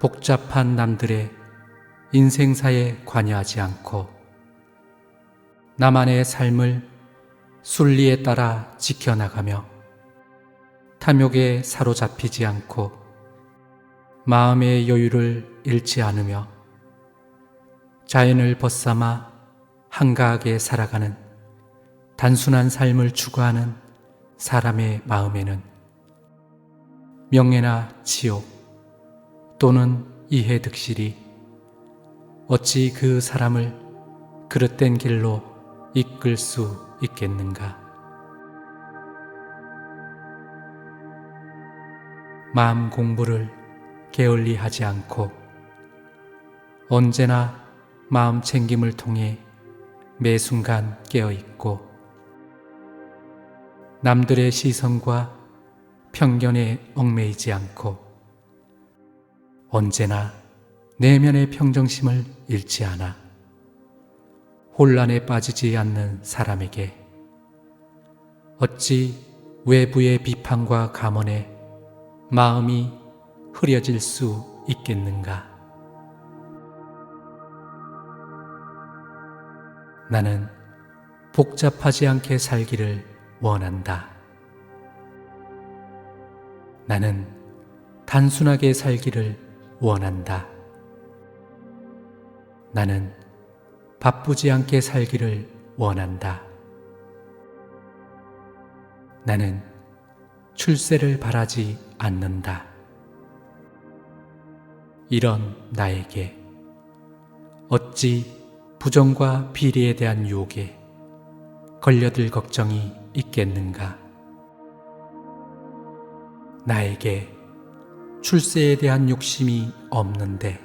복잡한 남들의 인생사에 관여하지 않고 나만의 삶을 순리에 따라 지켜나가며 탐욕에 사로잡히지 않고 마음의 여유를 잃지 않으며 자연을 벗삼아 한가하게 살아가는 단순한 삶을 추구하는 사람의 마음에는 명예나 지옥 또는 이해득실이 어찌 그 사람을 그릇된 길로 이끌 수 있겠는가? 마음 공부를 게을리 하지 않고 언제나 마음 챙김을 통해 매 순간 깨어 있고 남들의 시선과 편견에 얽매이지 않고 언제나 내면의 평정심을 잃지 않아 혼란에 빠지지 않는 사람에게 어찌 외부의 비판과 감언에 마음이 흐려질 수 있겠는가? 나는 복잡하지 않게 살기를 원한다. 나는 단순하게 살기를 원한다. 나는 바쁘지 않게 살기를 원한다. 나는 출세를 바라지 않는다. 이런 나에게 어찌 부정과 비리에 대한 유혹에 걸려들 걱정이 있겠는가? 나에게 출세에 대한 욕심이 없는데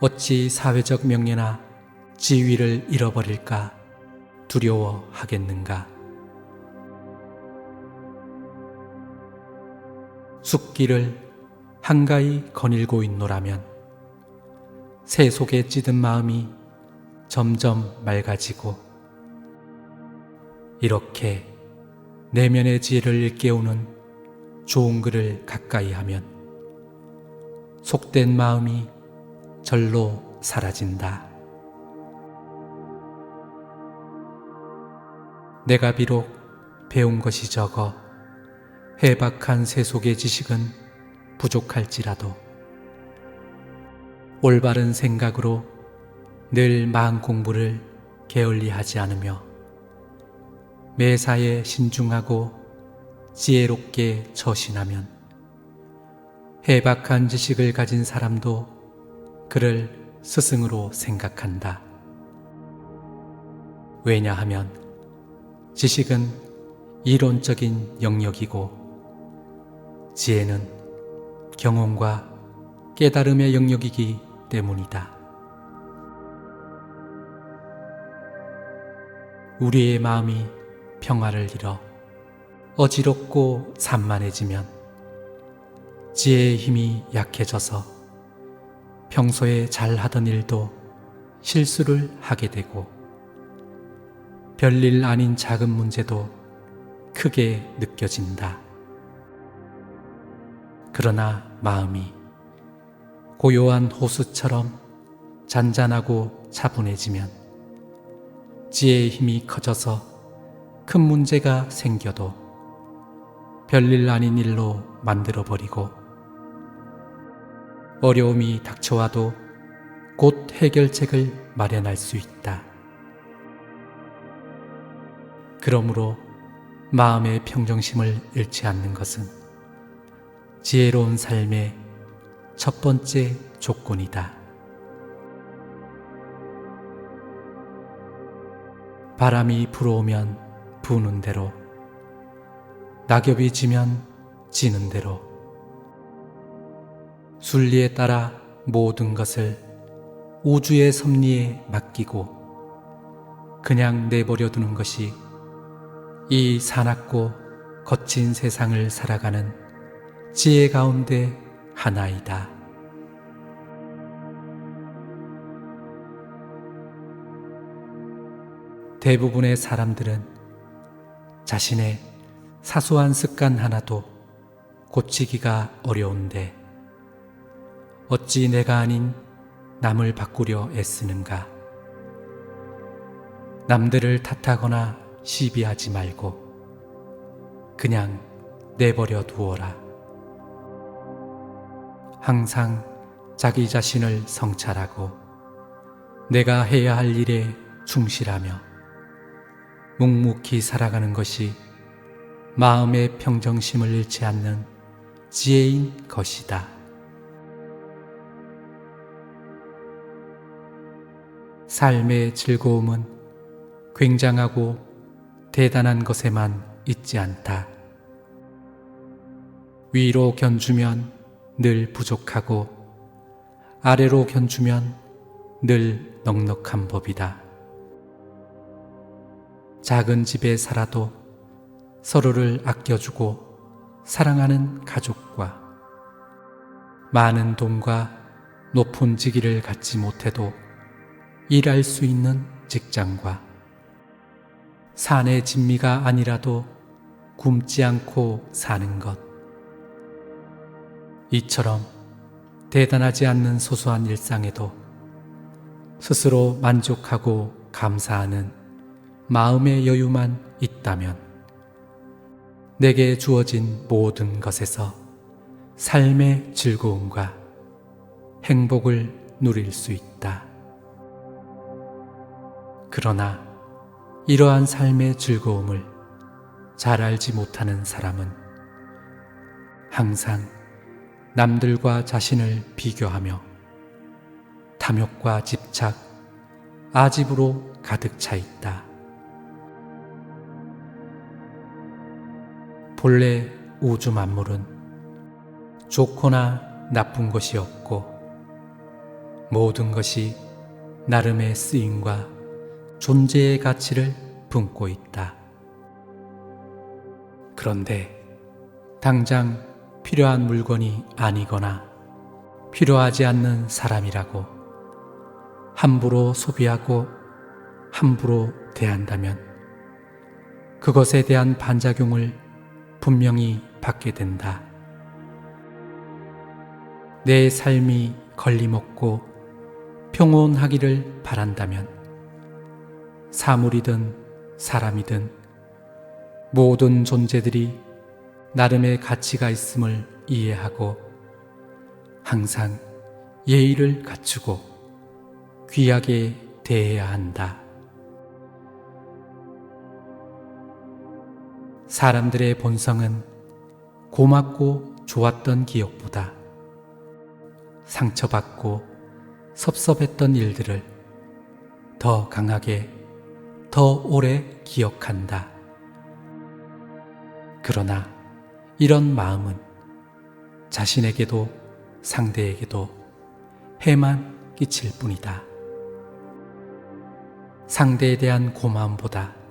어찌 사회적 명예나 지위를 잃어버릴까 두려워하겠는가? 숲길을 한가히 거닐고 있노라면 새 속에 찌든 마음이 점점 맑아지고 이렇게 내면의 지혜를 일깨우는 좋은 글을 가까이 하면 속된 마음이 절로 사라진다. 내가 비록 배운 것이 적어 해박한 세속의 지식은 부족할지라도 올바른 생각으로 늘 마음 공부를 게을리 하지 않으며 매사에 신중하고 지혜롭게 처신하면 해박한 지식을 가진 사람도 그를 스승으로 생각한다. 왜냐하면 지식은 이론적인 영역이고 지혜는 경험과 깨달음의 영역이기 때문이다. 우리의 마음이 평화를 잃어 어지럽고 산만해지면 지혜의 힘이 약해져서 평소에 잘 하던 일도 실수를 하게 되고 별일 아닌 작은 문제도 크게 느껴진다. 그러나 마음이 고요한 호수처럼 잔잔하고 차분해지면 지혜의 힘이 커져서 큰 문제가 생겨도 별일 아닌 일로 만들어버리고 어려움이 닥쳐와도 곧 해결책을 마련할 수 있다. 그러므로 마음의 평정심을 잃지 않는 것은 지혜로운 삶의 첫 번째 조건이다. 바람이 불어오면 부는 대로, 낙엽이 지면 지는 대로, 순리에 따라 모든 것을 우주의 섭리에 맡기고 그냥 내버려 두는 것이 이 사납고 거친 세상을 살아가는 지혜 가운데 하나이다. 대부분의 사람들은 자신의 사소한 습관 하나도 고치기가 어려운데 어찌 내가 아닌 남을 바꾸려 애쓰는가? 남들을 탓하거나 시비하지 말고 그냥 내버려 두어라. 항상 자기 자신을 성찰하고 내가 해야 할 일에 충실하며 묵묵히 살아가는 것이 마음의 평정심을 잃지 않는 지혜인 것이다. 삶의 즐거움은 굉장하고 대단한 것에만 있지 않다. 위로 견주면 늘 부족하고 아래로 견주면 늘 넉넉한 법이다. 작은 집에 살아도 서로를 아껴주고 사랑하는 가족과 많은 돈과 높은 직위를 갖지 못해도 일할 수 있는 직장과 산의 진미가 아니라도 굶지 않고 사는 것. 이처럼 대단하지 않는 소소한 일상에도 스스로 만족하고 감사하는 마음의 여유만 있다면 내게 주어진 모든 것에서 삶의 즐거움과 행복을 누릴 수 있다. 그러나 이러한 삶의 즐거움을 잘 알지 못하는 사람은 항상 남들과 자신을 비교하며 탐욕과 집착, 아집으로 가득 차 있다. 본래 우주 만물은 좋거나 나쁜 것이 없고 모든 것이 나름의 쓰임과 존재의 가치를 품고 있다. 그런데 당장 필요한 물건이 아니거나 필요하지 않는 사람이라고 함부로 소비하고 함부로 대한다면 그것에 대한 반작용을 분명히 받게 된다. 내 삶이 걸림없고 평온하기를 바란다면 사물이든 사람이든 모든 존재들이 나름의 가치가 있음을 이해하고 항상 예의를 갖추고 귀하게 대해야 한다. 사람들의 본성은 고맙고 좋았던 기억보다 상처받고 섭섭했던 일들을 더 강하게, 더 오래 기억한다. 그러나 이런 마음은 자신에게도 상대에게도 해만 끼칠 뿐이다. 상대에 대한 고마움보다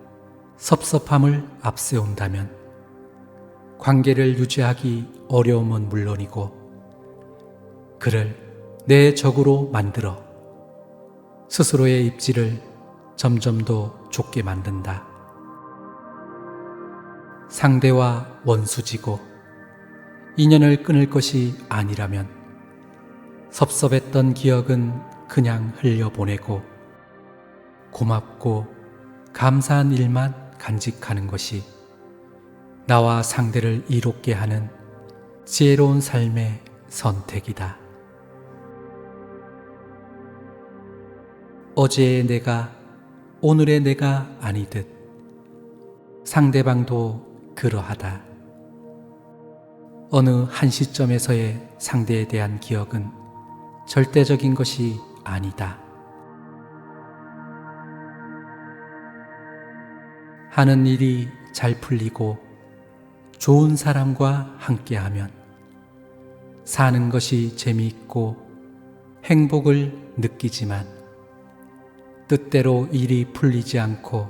섭섭함을 앞세운다면 관계를 유지하기 어려움은 물론이고 그를 내 적으로 만들어 스스로의 입지를 점점 더 좁게 만든다. 상대와 원수지고 인연을 끊을 것이 아니라면 섭섭했던 기억은 그냥 흘려보내고 고맙고 감사한 일만 간직하는 것이 나와 상대를 이롭게 하는 지혜로운 삶의 선택이다. 어제의 내가 오늘의 내가 아니듯 상대방도 그러하다. 어느 한 시점에서의 상대에 대한 기억은 절대적인 것이 아니다. 하는 일이 잘 풀리고 좋은 사람과 함께하면 사는 것이 재미있고 행복을 느끼지만 뜻대로 일이 풀리지 않고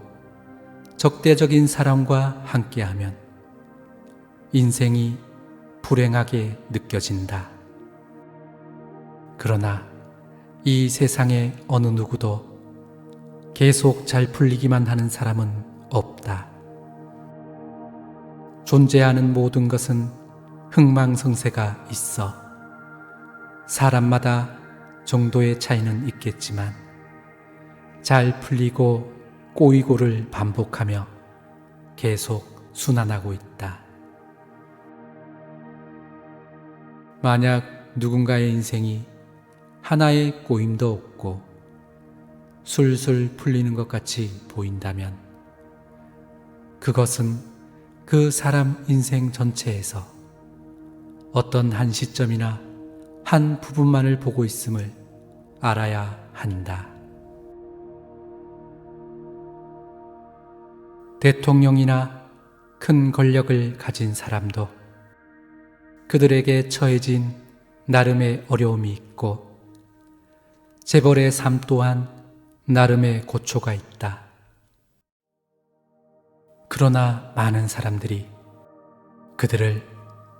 적대적인 사람과 함께하면 인생이 불행하게 느껴진다. 그러나 이 세상의 어느 누구도 계속 잘 풀리기만 하는 사람은 없다. 존재하는 모든 것은 흥망성쇠가 있어 사람마다 정도의 차이는 있겠지만 잘 풀리고 꼬이고를 반복하며 계속 순환하고 있다. 만약 누군가의 인생이 하나의 꼬임도 없고 술술 풀리는 것 같이 보인다면 그것은 그 사람 인생 전체에서 어떤 한 시점이나 한 부분만을 보고 있음을 알아야 한다. 대통령이나 큰 권력을 가진 사람도 그들에게 처해진 나름의 어려움이 있고 재벌의 삶 또한 나름의 고초가 있다. 그러나 많은 사람들이 그들을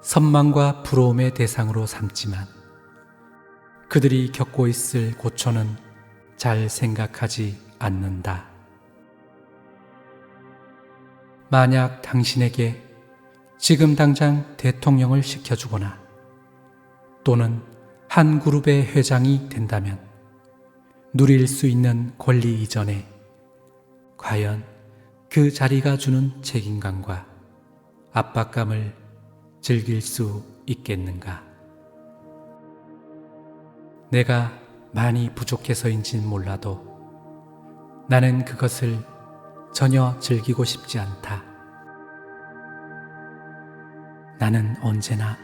선망과 부러움의 대상으로 삼지만 그들이 겪고 있을 고초는 잘 생각하지 않는다. 만약 당신에게 지금 당장 대통령을 시켜주거나 또는 한 그룹의 회장이 된다면 누릴 수 있는 권리 이전에 과연 그 자리가 주는 책임감과 압박감을 즐길 수 있겠는가? 내가 많이 부족해서인진 몰라도 나는 그것을 전혀 즐기고 싶지 않다. 나는 언제나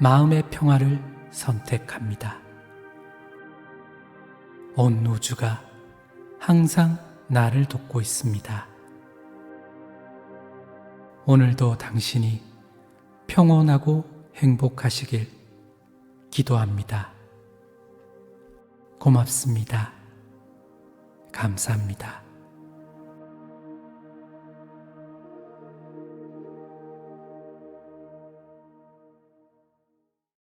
마음의 평화를 선택합니다. 온 우주가 항상 나를 돕고 있습니다. 오늘도 당신이 평온하고 행복하시길 기도합니다. 고맙습니다. 감사합니다.